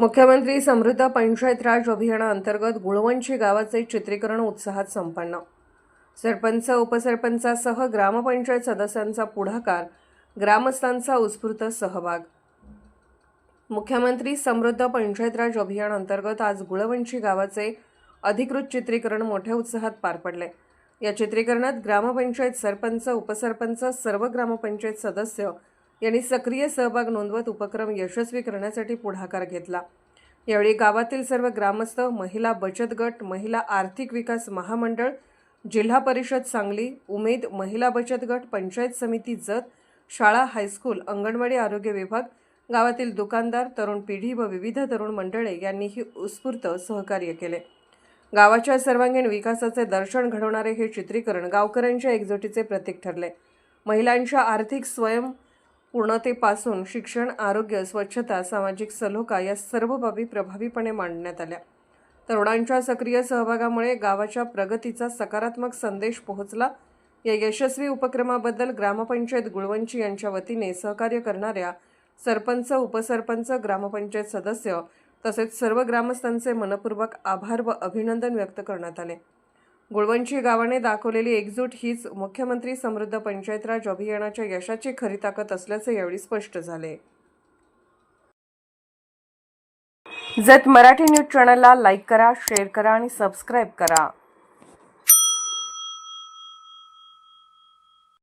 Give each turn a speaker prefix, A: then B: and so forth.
A: मुख्यमंत्री समृद्ध पंचायत राज अभियानाअंतर्गत गुळवंशी गावाचे चित्रीकरण उत्साहात संपन्न. सरपंच उपसरपंचासह ग्रामपंचायत सदस्यांचा पुढाकार ग्रामस्थांचा उत्स्फूर्त सहभाग. मुख्यमंत्री समृद्ध पंचायत राज अभियानाअंतर्गत आज गुळवंशी गावाचे अधिकृत चित्रीकरण मोठ्या उत्साहात पार पडले. या चित्रीकरणात ग्रामपंचायत सरपंच उपसरपंच सर्व ग्रामपंचायत सदस्य यांनी सक्रिय सहभाग नोंदवत उपक्रम यशस्वी करण्यासाठी पुढाकार घेतला. यावेळी गावातील सर्व ग्रामस्थ महिला बचत गट महिला आर्थिक विकास महामंडळ जिल्हा परिषद सांगली उमेद महिला बचत गट पंचायत समिती जत शाळा हायस्कूल अंगणवाडी आरोग्य विभाग गावातील दुकानदार तरुण पिढी व विविध तरुण मंडळे यांनीही उत्स्फूर्त सहकार्य केले. गावाच्या सर्वांगीण विकासाचे दर्शन घडवणारे हे चित्रीकरण गावकऱ्यांच्या एकजुटीचे प्रतीक ठरले. महिलांच्या आर्थिक स्वयं पूर्णतेपासून शिक्षण आरोग्य स्वच्छता सामाजिक सलोखा या सर्व बाबी प्रभावीपणे मांडण्यात आल्या. तरुणांच्या सक्रिय सहभागामुळे गावाच्या प्रगतीचा सकारात्मक संदेश पोहोचला. या यशस्वी उपक्रमाबद्दल ग्रामपंचायत गुळवंची यांच्या वतीने सहकार्य करणाऱ्या सरपंच उपसरपंच ग्रामपंचायत सदस्य तसेच सर्व ग्रामस्थांचे मनपूर्वक आभार व अभिनंदन व्यक्त करण्यात आले. गुळवंची गावाने दाखवलेली एकजूट हीच मुख्यमंत्री समृद्ध पंचायत राज अभियानाच्या यशाची खरी ताकद असल्याचे यावेळी स्पष्ट झाले. जत मराठी न्यूज चॅनलला लाईक करा शेअर करा आणि सबस्क्राईब करा.